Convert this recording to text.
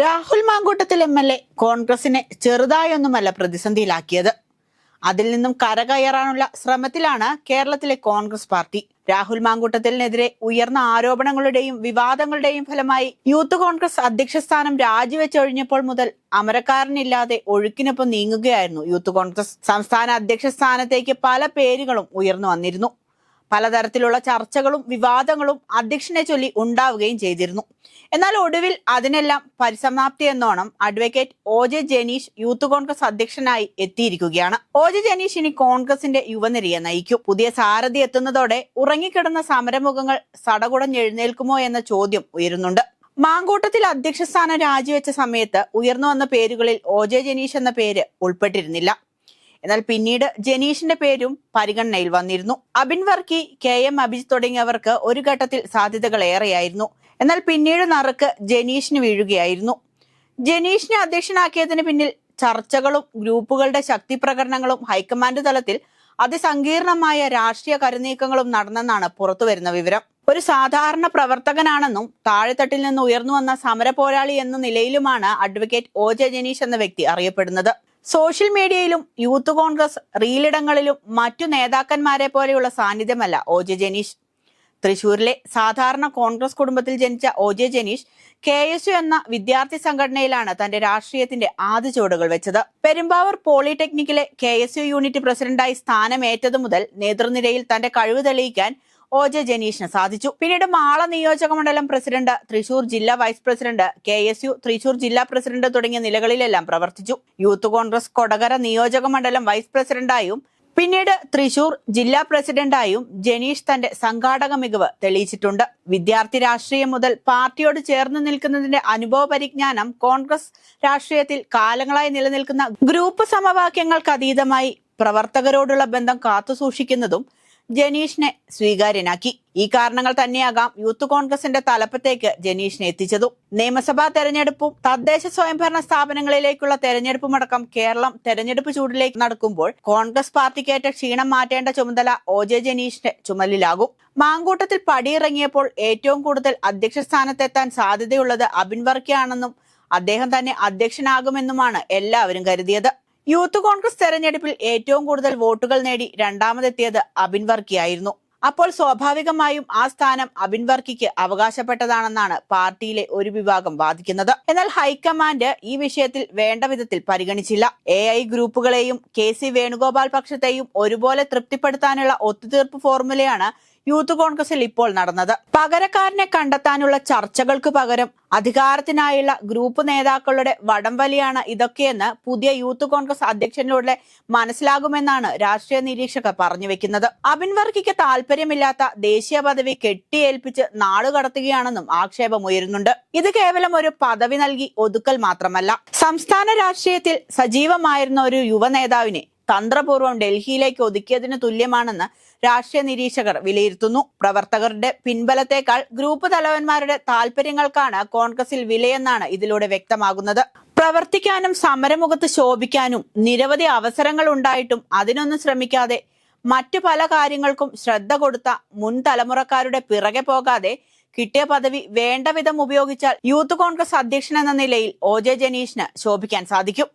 Rahul Mankootathil M L A കോൺഗ്രസിനെ ചെറുതായൊന്നുമല്ല പ്രതിസന്ധിയിലാക്കിയത്. അതിൽ നിന്നും കരകയറാനുള്ള ശ്രമത്തിലാണ് കേരളത്തിലെ കോൺഗ്രസ് പാർട്ടി. രാഹുൽ മാങ്കൂട്ടത്തിനെതിരെ ഉയർന്ന ആരോപണങ്ങളുടെയും വിവാദങ്ങളുടെയും ഫലമായി യൂത്ത് കോൺഗ്രസ് അധ്യക്ഷ സ്ഥാനം രാജിവെച്ചൊഴിഞ്ഞപ്പോൾ മുതൽ അമരക്കാരനില്ലാതെ ഒഴുക്കിനൊപ്പം നീങ്ങുകയായിരുന്നു യൂത്ത് കോൺഗ്രസ്. സംസ്ഥാന അധ്യക്ഷ സ്ഥാനത്തേക്ക് പല പേരുകളും ഉയർന്നു വന്നിരുന്നു. പലതരത്തിലുള്ള ചർച്ചകളും വിവാദങ്ങളും അധ്യക്ഷനെ ചൊല്ലി ഉണ്ടാവുകയും ചെയ്തിരുന്നു. എന്നാൽ ഒടുവിൽ അതിനെല്ലാം പരിസമാപ്തി എന്നോണം advocate O J Janeesh youth Congress അധ്യക്ഷനായി എത്തിയിരിക്കുകയാണ്. ഒ ജെ ജനീഷ് ഇനി കോൺഗ്രസിന്റെ യുവനിരയെ നയിക്കും. പുതിയ സാരഥി എത്തുന്നതോടെ ഉറങ്ങിക്കിടന്ന സമരമുഖങ്ങൾ സടകുടഞ്ഞെഴുന്നേൽക്കുമോ എന്ന ചോദ്യം ഉയരുന്നുണ്ട്. മാങ്കൂട്ടത്തിൽ അധ്യക്ഷ സ്ഥാനം രാജിവെച്ച സമയത്ത് ഉയർന്നു വന്ന പേരുകളിൽ ഒ ജെ ജനീഷ് എന്ന പേര് ഉൾപ്പെട്ടിരുന്നില്ല. എന്നാൽ പിന്നീട് ജനീഷിന്റെ പേരും പരിഗണനയിൽ വന്നിരുന്നു. അബിൻ വർക്കി കെ എം അഭിജിത്ത് തുടങ്ങിയവർക്ക് ഒരു ഘട്ടത്തിൽ സാധ്യതകൾ ഏറെയായിരുന്നു. എന്നാൽ പിന്നീട് നറുക്ക് ജനീഷിന് വീഴുകയായിരുന്നു. ജനീഷിനെ അധ്യക്ഷനാക്കിയതിന് പിന്നിൽ ചർച്ചകളും ഗ്രൂപ്പുകളുടെ ശക്തി പ്രകടനങ്ങളും ഹൈക്കമാൻഡ് തലത്തിൽ അതിസങ്കീർണമായ രാഷ്ട്രീയ കരുനീക്കങ്ങളും നടന്നെന്നാണ് പുറത്തുവരുന്ന വിവരം. ഒരു സാധാരണ പ്രവർത്തകനാണെന്നും താഴെത്തട്ടിൽ നിന്ന് ഉയർന്നു വന്ന സമര പോരാളി എന്ന നിലയിലുമാണ് അഡ്വക്കേറ്റ് ഒ ജെ ജനീഷ് എന്ന വ്യക്തി അറിയപ്പെടുന്നത്. സോഷ്യൽ മീഡിയയിലും യൂത്ത് കോൺഗ്രസ് റീലിടങ്ങളിലും മറ്റു നേതാക്കന്മാരെ പോലെയുള്ള സാന്നിധ്യമല്ല ഒ ജെ ജനീഷ്. തൃശൂരിലെ സാധാരണ കോൺഗ്രസ് കുടുംബത്തിൽ ജനിച്ച O J Janeesh K S U എന്ന വിദ്യാർത്ഥി സംഘടനയിലാണ് തന്റെ രാഷ്ട്രീയത്തിന്റെ ആദ്യ ചുവടുകൾ വെച്ചത്. പെരുമ്പാവൂർ പോളിടെക്നിക്കിലെ കെ എസ് യു യൂണിറ്റ് പ്രസിഡന്റായി സ്ഥാനമേറ്റതു മുതൽ നേതൃനിരയിൽ തന്റെ കഴിവ് തെളിയിക്കാൻ ഒ ജെ ജനീഷിന് സാധിച്ചു. പിന്നീട് മാള നിയോജക മണ്ഡലം പ്രസിഡന്റ് തൃശൂർ ജില്ലാ vice president K S U Thrissur ജില്ലാ പ്രസിഡന്റ് തുടങ്ങിയ നിലകളിലെല്ലാം പ്രവർത്തിച്ചു. യൂത്ത് കോൺഗ്രസ് കൊടകര നിയോജക മണ്ഡലം വൈസ് പ്രസിഡന്റായും പിന്നീട് തൃശൂർ ജില്ലാ പ്രസിഡന്റായും ജനീഷ് തന്റെ സംഘാടക മികവ് തെളിയിച്ചിട്ടുണ്ട്. വിദ്യാർത്ഥി രാഷ്ട്രീയം മുതൽ പാർട്ടിയോട് ചേർന്ന് നിൽക്കുന്നതിന്റെ അനുഭവ പരിജ്ഞാനം കോൺഗ്രസ് രാഷ്ട്രീയത്തിൽ കാലങ്ങളായി നിലനിൽക്കുന്ന ഗ്രൂപ്പ് സമവാക്യങ്ങൾക്ക് അതീതമായി പ്രവർത്തകരോടുള്ള ബന്ധം കാത്തുസൂക്ഷിക്കുന്നതും ജനീഷിനെ സ്വീകാര്യനാക്കി. ഈ കാരണങ്ങൾ തന്നെയാകാം യൂത്ത് കോൺഗ്രസിന്റെ തലപ്പത്തേക്ക് ജനീഷിനെ എത്തിച്ചതും. നിയമസഭാ തെരഞ്ഞെടുപ്പും തദ്ദേശ സ്വയംഭരണ സ്ഥാപനങ്ങളിലേക്കുള്ള തെരഞ്ഞെടുപ്പുമടക്കം കേരളം തെരഞ്ഞെടുപ്പ് ചൂടിലേക്ക് നടക്കുമ്പോൾ കോൺഗ്രസ് പാർട്ടിക്കേറ്റ ക്ഷീണം മാറ്റേണ്ട ചുമതല ഒ ജെ ജനീഷിന്റെ ചുമലിലാകും. മാങ്കൂട്ടത്തിൽ പടിയിറങ്ങിയപ്പോൾ ഏറ്റവും കൂടുതൽ അധ്യക്ഷ സ്ഥാനത്തെത്താൻ സാധ്യതയുള്ളത് അബിൻ വർക്കിയാണെന്നും അദ്ദേഹം തന്നെ അധ്യക്ഷനാകുമെന്നുമാണ് എല്ലാവരും കരുതിയത്. യൂത്ത് കോൺഗ്രസ് തെരഞ്ഞെടുപ്പിൽ ഏറ്റവും കൂടുതൽ വോട്ടുകൾ നേടി രണ്ടാമതെത്തിയത് അബിൻ വർക്കിയായിരുന്നു. അപ്പോൾ സ്വാഭാവികമായും ആ സ്ഥാനം അബിൻ വർക്കിക്ക് അവകാശപ്പെട്ടതാണെന്നാണ് പാർട്ടിയിലെ ഒരു വിഭാഗം വാദിക്കുന്നത്. എന്നാൽ ഹൈക്കമാൻഡ് ഈ വിഷയത്തിൽ വേണ്ട വിധത്തിൽ പരിഗണിച്ചില്ല. എ ഐ ഗ്രൂപ്പുകളെയും കെ സി വേണുഗോപാൽ പക്ഷത്തെയും ഒരുപോലെ തൃപ്തിപ്പെടുത്താനുള്ള ഒത്തുതീർപ്പ് ഫോർമുലയാണ് യൂത്ത് കോൺഗ്രസിൽ ഇപ്പോൾ നടന്നത്. പകരക്കാരനെ കണ്ടെത്താനുള്ള ചർച്ചകൾക്ക് പകരം അധികാരത്തിനായുള്ള ഗ്രൂപ്പ് നേതാക്കളുടെ വടംവലിയാണ് ഇതൊക്കെയെന്ന് പുതിയ യൂത്ത് കോൺഗ്രസ് അധ്യക്ഷനിലൂടെ മനസ്സിലാകുമെന്നാണ് രാഷ്ട്രീയ നിരീക്ഷകർ പറഞ്ഞു വെക്കുന്നത്. അബിൻ വർക്കിക്ക് താല്പര്യമില്ലാത്ത ദേശീയ പദവി കെട്ടിയേൽപ്പിച്ച് നാടുകടത്തുകയാണെന്നും ആക്ഷേപം ഉയരുന്നുണ്ട്. ഇത് കേവലം ഒരു പദവി നൽകി ഒതുക്കൽ മാത്രമല്ല. സംസ്ഥാന രാഷ്ട്രീയത്തിൽ സജീവമായിരുന്ന ഒരു യുവ നേതാവിനെ തന്ത്രപൂർവം ഡൽഹിയിലേക്ക് ഒതുക്കിയതിന് തുല്യമാണെന്ന് രാഷ്ട്രീയ നിരീക്ഷകർ വിലയിരുത്തുന്നു. പ്രവർത്തകരുടെ പിൻബലത്തേക്കാൾ ഗ്രൂപ്പ് തലവന്മാരുടെ താല്പര്യങ്ങൾക്കാണ് കോൺഗ്രസിൽ വിലയെന്നാണ് ഇതിലൂടെ വ്യക്തമാകുന്നത്. പ്രവർത്തിക്കാനും സമരമുഖത്ത് ശോഭിക്കാനും നിരവധി അവസരങ്ങൾ ഉണ്ടായിട്ടും അതിനൊന്നും ശ്രമിക്കാതെ മറ്റു പല കാര്യങ്ങൾക്കും ശ്രദ്ധ കൊടുത്ത മുൻ തലമുറക്കാരുടെ പിറകെ പോകാതെ കിട്ടിയ പദവി വേണ്ട വിധം ഉപയോഗിച്ചാൽ യൂത്ത് കോൺഗ്രസ് അധ്യക്ഷൻ എന്ന നിലയിൽ ഒ ജെ ജനീഷിന് ശോഭിക്കാൻ സാധിക്കും.